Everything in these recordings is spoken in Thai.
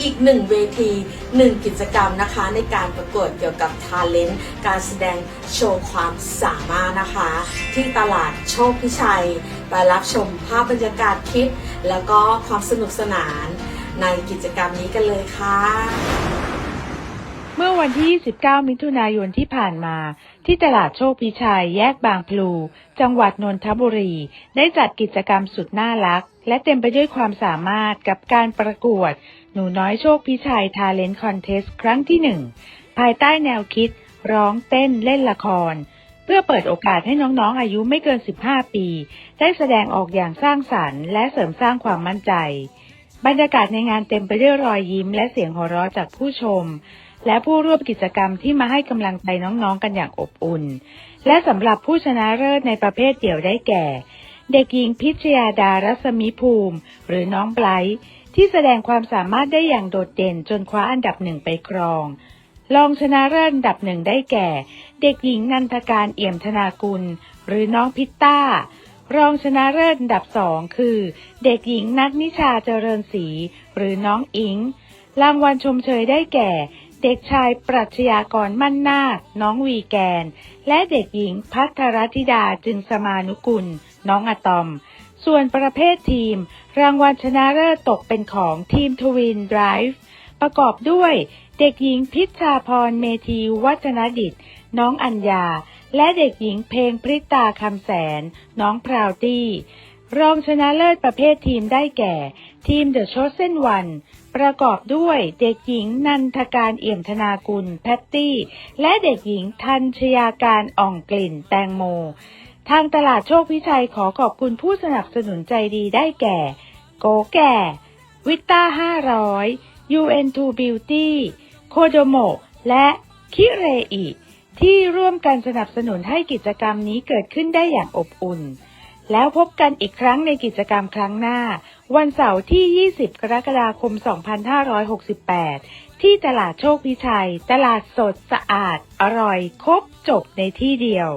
อีกหนึ่งเวทีหนึ่งกิจกรรมนะคะ ในการประกวดเกี่ยวกับทาเลนต์การแสดงโชว์ความสามารถนะคะ ที่ตลาดโชคพิชัย ไปรับชมภาพบรรยากาศคลิป แล้วก็ความสนุกสนานในกิจกรรมนี้กันเลยค่ะ เมื่อวันที่ 29 มิถุนายนที่ผ่านมา ที่ตลาดโชคพิชัยแยกบางพลู จังหวัดนนทบุรี ได้จัดกิจกรรมสุดน่ารัก และเต็มไปด้วยความสามารถกับการประกวด หนูน้อยโชคพิชัยทาเลนต์คอนเทสต์ครั้งที่หนึ่งภายใต้แนวคิด ร้องเต้นเล่นละคร เพื่อเปิดโอกาสให้น้องๆ อายุไม่เกิน 15 ปี ได้แสดงออกอย่างสร้างสรรค์ และเสริมสร้างความมั่นใจ บรรยากาศในงานเต็มไปด้วยรอยยิ้ม และเสียงหัวเราะจากผู้ชม และผู้ร่วมกิจกรรมที่มาให้กำลังใจน้องๆกันอย่างอบอุ่น และสำหรับผู้ชนะเลิศในประเภทเดี่ยวได้แก่ เด็กหญิงพิชยาดารัศมีภูมิ หรือน้องไบรท์ที่แสดงความสามารถได้อย่างโดดเด่นจนคว้าอันดับหนึ่งไปครองรองชนะเลิศอันดับหนึ่งได้แก่ เด็กหญิงนันทการเอี่ยมธนากุล หรือน้องพิตต้ารองชนะเลิศอันดับสองคือ เด็กหญิงนัทนิชาเจริญศรีหรือน้องอิง รางวัลชมเชยได้แก่ เด็กชายปรัชญากรมั่นนาคน้องวีแกน และเด็กหญิงพัทรธิดาจึงสมานุกุล น้องอะตอม ส่วนประเภททีม รางวัลชนะเลิศตกเป็นของทีมทวินไดรฟ์ประกอบด้วยเด็กหญิงพิชชาพรเมธีวัฒนดิต น้องอัญญา และเด็กหญิงเพลงพริตาคำแสน น้องพราวตี้ รองชนะเลิศประเภททีมได้แก่ ทีม The Chosen One ประกอบด้วยเด็กหญิงนันทการเอี่ยมธนากุลแพตตี้ และเด็กหญิงทันชยาการอ่องกลิ่นแตงโม ทางตลาดโชคพิชัยขอขอบคุณผู้สนับสนุนใจดีได้แก่ โกแก่ วิตต้า500 UN2 Beauty โคโดโมและคิเรอิที่ร่วมกันสนับสนุนให้กิจกรรมนี้เกิดขึ้นได้อย่างอบอุ่น แล้วพบกันอีกครั้งในกิจกรรมครั้งหน้า วันเสาร์ที่ 20 กรกฎาคม 2568 ที่ตลาดโชคพิชัย ตลาดสดสะอาด อร่อย ครบจบในที่เดียว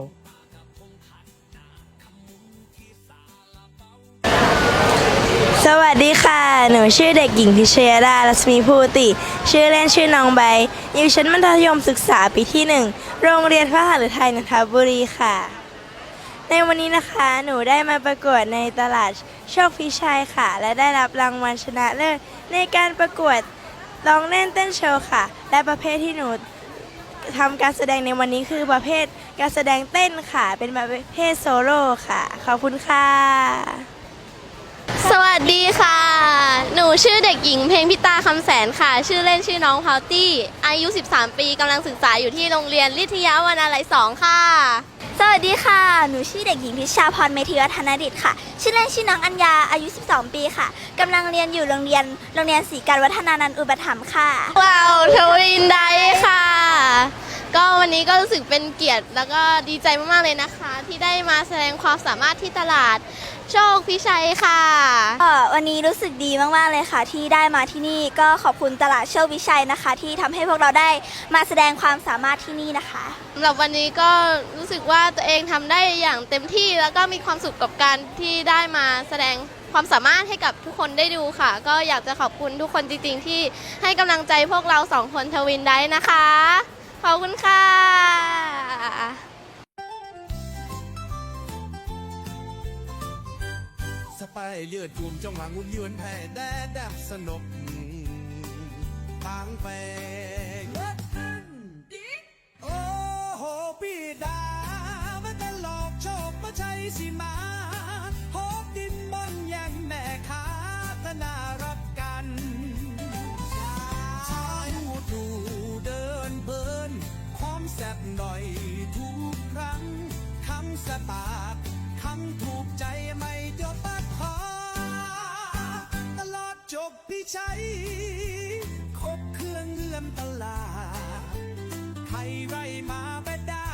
สวัสดีค่ะ หนูชื่อเด็กหญิงพิชยดารัศมีภูติ ชื่อเล่นชื่อน้องใบอยู่ชั้นมัธยมศึกษาปีที่หนึ่ง โรงเรียนพระหฤทัยนนทบุรีค่ะ ในวันนี้นะคะหนูได้มาประกวดในตลาดโชคพิชัยค่ะ และได้รับรางวัลชนะเลิศในการประกวดร้องเล่นเต้นโชว์ค่ะ และประเภทที่หนูทำการแสดงในวันนี้คือประเภทการแสดงเต้นค่ะ เป็นประเภทโซโล่ค่ะ ขอบคุณค่ะ สวัสดีค่ะ หนูชื่อเด็กหญิงเพลงพิตาคำแสนค่ะ ชื่อเล่นชื่อน้องพาวตี้ อายุ 13 ปีกำลังศึกษาอยู่ที่โรงเรียนลิทยาวนาลัยสองค่ะ สวัสดีค่ะ หนูชื่อเด็กหญิงพิชชาพรเมธีวัฒนดิตค่ะ ชื่อเล่นชื่อน้องอัญญา อายุ 12 ปีค่ะ กำลังเรียนอยู่โรงเรียน โรงเรียนศรีการวัฒนานันท์อุปถัมภ์ค่ะ ว้าวทวินไดค่ะ ก็วันนี้ก็รู้สึกเป็นเกียรติแล้วก็ดีใจมากๆเลยนะคะ ที่ได้มาแสดงความสามารถที่ตลาดโชคพิชัยค่ะก็วันนี้รู้สึกดีมาก ๆ เลยค่ะ ที่ได้มาที่นี่ก็ขอบคุณตลาดโชควิชัยนะคะ ที่ทำให้พวกเราได้มาแสดงความสามารถที่นี่นะคะ สำหรับวันนี้ก็รู้สึกว่าตัวเองทำได้อย่างเต็มที่แล้วก็มีความสุขกับการที่ได้มาแสดงความสามารถให้กับทุกคนได้ดูค่ะ ก็อยากจะขอบคุณทุกคนจริงๆ ที่ให้กำลังใจพวกเราสองคนทวินได้นะคะ ขอบคุณค่ะ ไปเลือดกลุ่มจังหวะงุนยวนแผ่แดดแดบสนุกทางไปโอ้โหพี่ดามันตลอกโชคมาใช้สิมาหอบดินบนย่งแม่ค้าธนารักกันชายหูดูเดินเพลินความแซ่บหน่อยทุกครั้งคำสตาร์คำถูกใจไม่เดียวปั ใช้คบเครื่องเลื่อมตลาดใครไรมาแบดา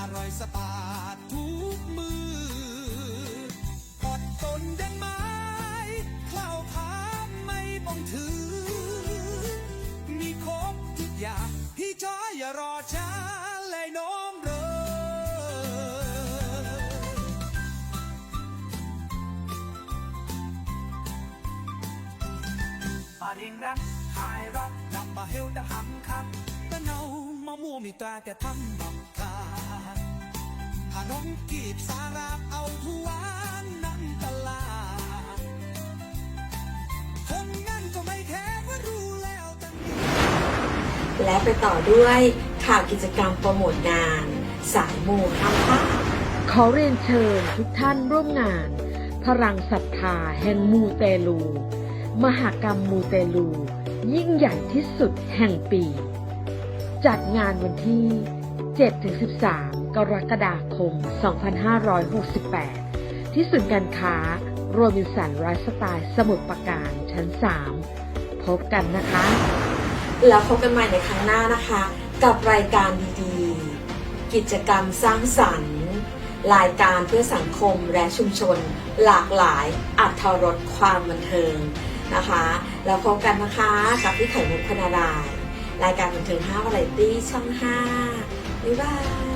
อร่อยสะอาดทุกมือ มีตาแต่ทำบักคาถ้าน้องกีบสาราเอาหัวนั่นตลาดคนงั้นก็ไม่แค่ว่ารู้แล้วแต่และไปต่อด้วยข่าวกิจกรรมโปรโมทงาน สายมูห้ามพลาดขอเรียนเชิญทุกท่านร่วมงาน พลังศรัทธาแห่งมูเตลู มหากรรมมูเตลู ยิ่งใหญ่ที่สุดแห่งปี จัดงานวันที่ 7-13 กรกฎาคม 2568 ที่ศูนย์การค้าโรบินสันไลฟ์สไตล์สมุทรปราการชั้น 3 พบกันนะคะ แล้วพบกันใหม่ในครั้งหน้านะคะ กับรายการดีๆ กิจกรรมสร้างสรรค์ รายการเพื่อสังคมและชุมชน หลากหลายอัธรสความบันเทิง นะคะแล้วพบกันนะคะกับพี่ไข่มุกพนารายรายการบันเทิง5วาไรตี้ช่อง 5 บ๊ายบาย